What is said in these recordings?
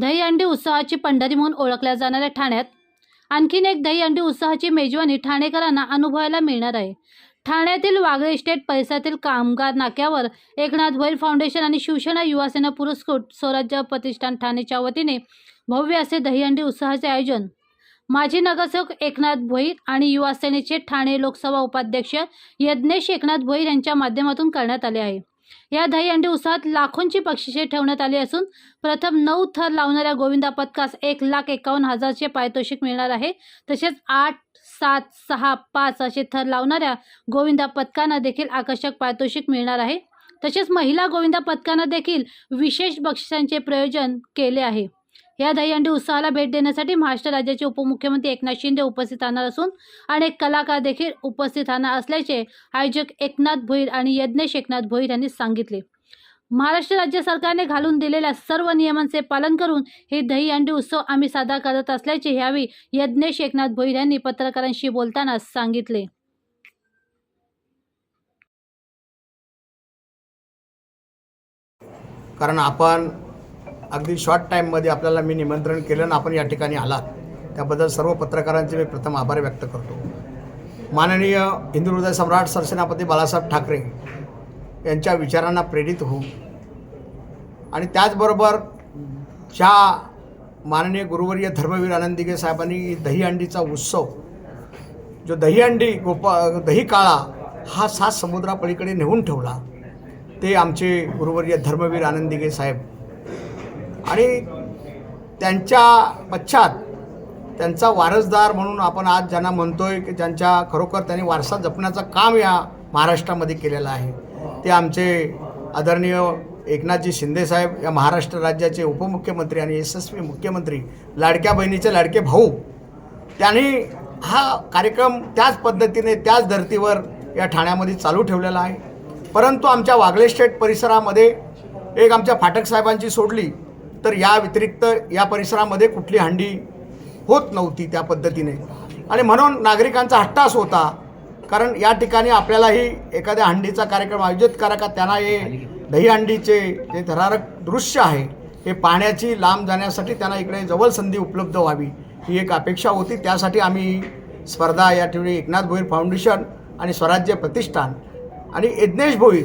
दहीहंडी उत्सवाची पंढरी म्हणून ओळखल्या जाणाऱ्या ठाण्यात आणखीन एक दहीहंडी उत्सवाची मेजवानी ठाणेकरांना अनुभवायला मिळणार आहे. ठाण्यातील वागळे इस्टेट परिसरातील कामगार नाक्यावर एकनाथ भैर फाउंडेशन आणि शिवसेना युवासेना पुरस्कृत स्वराज्य प्रतिष्ठान ठाणेच्या वतीने भव्य असे दहीहंडी उत्सवाचे आयोजन. माजी नगरसेवक एकनाथ भोईर आणि युवासेनेचे ठाणे लोकसभा उपाध्यक्ष यज्ञेश एकनाथ भोईर यांच्या माध्यमातून करण्यात आले आहे. या दहीहंडी उसात लाखोंची बक्षिसे ठेवण्यात आली असून प्रथम नऊ थर लावणाऱ्या गोविंदा पथकास एक लाख एकावन्न हजारचे पारितोषिक मिळणार आहे. तसेच आठ सात सहा पाच असे थर लावणाऱ्या गोविंदा पथकांना देखील आकर्षक पारितोषिक मिळणार आहे. तसेच महिला गोविंदा पथकांना देखील विशेष बक्षिसांचे प्रयोजन केले आहे. या दहीहंडी उत्सवाला भेट देण्यासाठी महाराष्ट्र राज्याचे उपमुख्यमंत्री एकनाथ शिंदे उपस्थित राहणार असून अनेक कलाकार देखील उपस्थित राहणार असल्याचे आयोजक एकनाथ भोईर आणि यज्ञेश एकनाथ भोईर यांनी सांगितले. महाराष्ट्र राज्य सरकारने घालून दिलेल्या सर्व नियमांचे पालन करून हे दहीहंडी उत्सव आम्ही साजरा करत असल्याचे यावेळी यज्ञेश एकनाथ भोईर यांनी पत्रकारांशी बोलताना सांगितले. कारण आपण अगदी शॉर्ट टाईममध्ये आपल्याला मी निमंत्रण केलं आणि आपण या ठिकाणी आलात. त्याबद्दल सर्व पत्रकारांचे मी प्रथम आभार व्यक्त करतो. माननीय हिंदू हृदय सम्राट सरसेनापती बाळासाहेब ठाकरे यांच्या विचारांना प्रेरित होऊ आणि त्याचबरोबर ज्या माननीय गुरुवर्य धर्मवीर आनंदिगे साहेबांनी दहीहंडीचा उत्सव जो दहीहंडी गोपा दही काळा हा सात समुद्रापलीकडे नेऊन ठेवला ते आमचे गुरुवर्य धर्मवीर आनंदिगे साहेब आणि त्यांच्या पश्चात त्यांचा वारसदार म्हणून आपण आज ज्यांना म्हणतोय की ज्यांच्या खरोखर त्यांनी वारसा जपण्याचं काम या महाराष्ट्रामध्ये केलेलं आहे ते आमचे आदरणीय एकनाथजी शिंदेसाहेब या महाराष्ट्र राज्याचे उपमुख्यमंत्री आणि यशस्वी मुख्यमंत्री लाडक्या बहिणीचे लाडके भाऊ त्यांनी हा कार्यक्रम त्याच पद्धतीने त्याच धर्तीवर या ठाण्यामध्ये चालू ठेवलेला आहे. परंतु आमच्या वागळे स्टेट परिसरामध्ये एक आमच्या फाटक साहेबांची सोडली तर या व्यतिरिक्त या परिसरामध्ये कुठली हंडी होत नव्हती त्या पद्धतीने. आणि म्हणून नागरिकांचा हट्टास होता कारण या ठिकाणी आपल्यालाही एखाद्या हंडीचा कार्यक्रम आयोजित करा का त्यांना हे दहीहंडीचे जे थरारक दृश्य आहे हे पाहण्याची लांब जाण्यासाठी त्यांना इकडे जवळ संधी उपलब्ध व्हावी ही एक अपेक्षा होती. त्यासाठी आम्ही स्पर्धा या ठिकाणी एकनाथ भोईर फाउंडेशन आणि स्वराज्य प्रतिष्ठान आणि यज्ञेश भोईर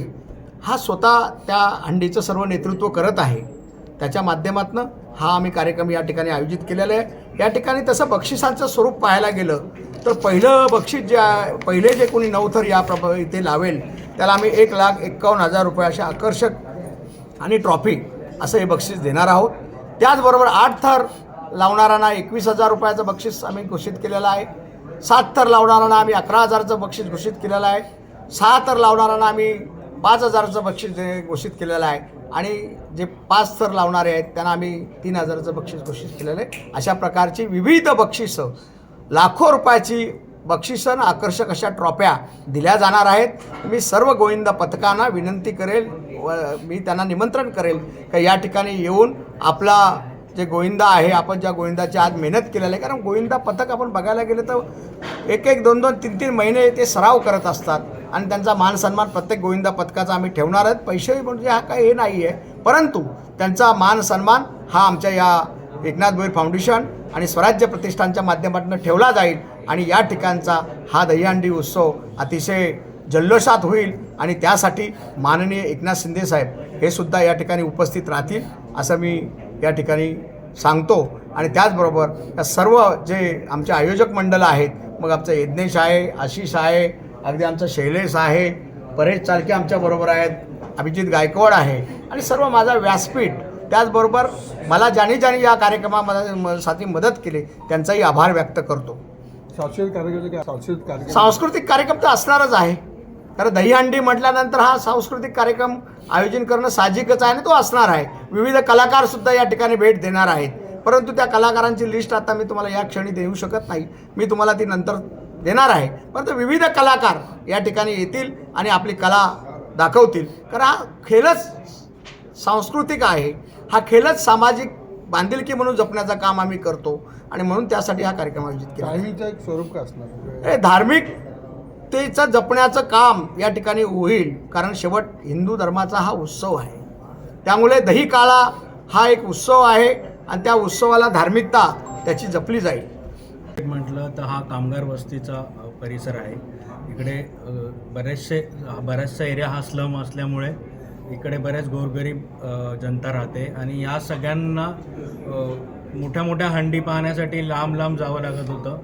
हा स्वतः त्या हंडीचं सर्व नेतृत्व करत आहे. त्याच्या माध्यमातून हा आम्ही कार्यक्रम या ठिकाणी आयोजित केलेला आहे. या ठिकाणी तसं बक्षिसांचं स्वरूप पाहायला गेलं तर पहिलं बक्षीस जे आहे पहिले जे कोणी नवथर या प्रभ इथे लावेल त्याला आम्ही एक लाख एक्कावन्न हजार रुपये अशा आकर्षक आणि ट्रॉफी असं हे बक्षीस देणार आहोत. त्याचबरोबर आठ थर लावणाऱ्यांना एकवीस हजार रुपयाचं बक्षीस आम्ही घोषित केलेलं आहे. सात थर लावणाऱ्यांना आम्ही अकरा हजारचं बक्षीस घोषित केलेलं आहे. सहा थर लावणाऱ्यांना आम्ही पाच हजारचं बक्षीस दे- घोषित केलेलं आहे. आणि जे पाच सर लावणारे आहेत त्यांना आम्ही तीन हजाराचं बक्षीस घोषित केलेलं आहे. अशा प्रकारची विविध बक्षिसं लाखो रुपयाची बक्षिसं आकर्षक अशा ट्रॉफ्या दिल्या जाणार आहेत. मी सर्व गोविंदा पथकांना विनंती करेल व मी त्यांना निमंत्रण करेल का या ठिकाणी येऊन आपला जे गोविंदा आहे आपण ज्या गोविंदाची आज मेहनत केलेलं आहे कारण गोविंदा पथक आपण बघायला गेलं तर एक एक दोन दोन तीन तीन महिने ते सराव करत असतात. आणि त्यांचा मान सन्मान प्रत्येक गोविंदा पथकाचा आम्ही ठेवणार आहेत. पैसे म्हणजे हा काही हे नाही आहे परंतु त्यांचा मान सन्मान हा आमच्या या एकनाथ भोईर फाउंडेशन आणि स्वराज्य प्रतिष्ठानच्या माध्यमातून ठेवला जाईल आणि या ठिकाणचा हा दहीहंडी उत्सव अतिशय जल्लोषात होईल आणि त्यासाठी माननीय एकनाथ शिंदे साहेब हे सुद्धा या ठिकाणी उपस्थित राहतील असं मी या ठिकाणी सांगतो. आणि त्याचबरोबर या सर्व जे आमचे आयोजक मंडळ आहेत मग आमचं यज्ञेश आहे आशिष आहे अगदी आमचं शैलेश आहे परेश चालके आमच्याबरोबर आहेत अभिजित गायकवाड आहे आणि सर्व माझा व्यासपीठ. त्याचबरोबर मला ज्याने ज्याने या कार्यक्रमामध्ये मदत केली त्यांचाही आभार व्यक्त करतो. सांस्कृतिक कार्यक्रम सांस्कृतिक कार्यक्रम. सांस्कृतिक कार्यक्रम तर असणारच आहे. कारण दहीहंडी म्हटल्यानंतर हा सांस्कृतिक कार्यक्रम आयोजन करणं साहजिकच आहे आणि तो असणार आहे. विविध कलाकार सुद्धा या ठिकाणी भेट देणार आहेत. परंतु त्या कलाकारांची लिस्ट आता मी तुम्हाला या क्षणी देऊ शकत नाही. मी तुम्हाला ती नंतर देणार आहे. परंतु विविध कलाकार या ठिकाणी येतील आणि आपली कला दाखवतील. कारण हा खेळच सांस्कृतिक आहे. हा खेळच सामाजिक बांधिलकी म्हणून जपण्याचं काम आम्ही करतो आणि म्हणून त्यासाठी हा कार्यक्रम आयोजित केला. एक स्वरूप काय असणार? हे धार्मिकतेचं जपण्याचं काम या ठिकाणी होईल. कारण शेवट हिंदू धर्माचा हा उत्सव आहे. त्यामुळे दही काळा हा एक उत्सव आहे आणि त्या उत्सवाला धार्मिकता त्याची जपली जाईल. एक तर हा कामगार वस्तीचा परिसर आहे. इकडे बरेचसे बराचसा एरिया हा स्लम असल्यामुळे इकडे बऱ्याच गोरगरीब जनता राहते आणि या सगळ्यांना मोठ्या मोठ्या हंडी पाहण्यासाठी लांब लांब जावं लागत होतं.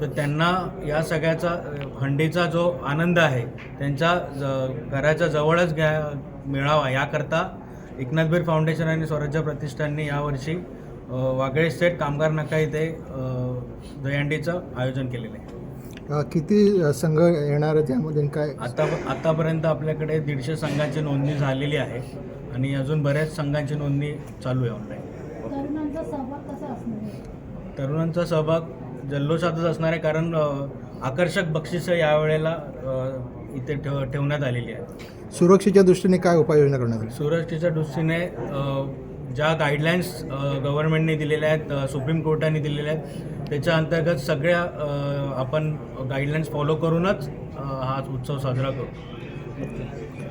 तर त्यांना या सगळ्याचा हंडीचा जो आनंद आहे त्यांच्या ज घराच्या जवळच घ्या मिळावा. याकरता एकनाथबीर फाउंडेशन आणि स्वराज्य प्रतिष्ठानने यावर्षी वागळे स्टेट कामगार नाका इथे दहीहंडीचं आयोजन केलेलं आहे. अ, किती संघ येणार आहे त्यामध्ये काय? आता आतापर्यंत आपल्याकडे दीडशे संघांची नोंदणी झालेली आहे आणि अजून बऱ्याच संघांची नोंदणी चालू आहे ऑनलाईन तरुणांचा सहभाग कसा असणार आहे? तरुणांचा सहभाग जल्लोषातच असणार आहे कारण अ, आकर्षक बक्षिसं यावेळेला अ, इथे ठेव ठेवण्यात आलेली आहे सुरक्षेच्या दृष्टीने काय उपाययोजना करण्यात आली सुरक्षेच्या दृष्टीने अ, ज्या गाईडलाईन्स गव्हर्नमेंटने दिलेल्या आहेत सुप्रीम कोर्टाने दिलेल्या आहेत त्याच्या अंतर्गत सगळ्या आपण गाईडलाईन्स फॉलो करूनच हा उत्सव साजरा करू.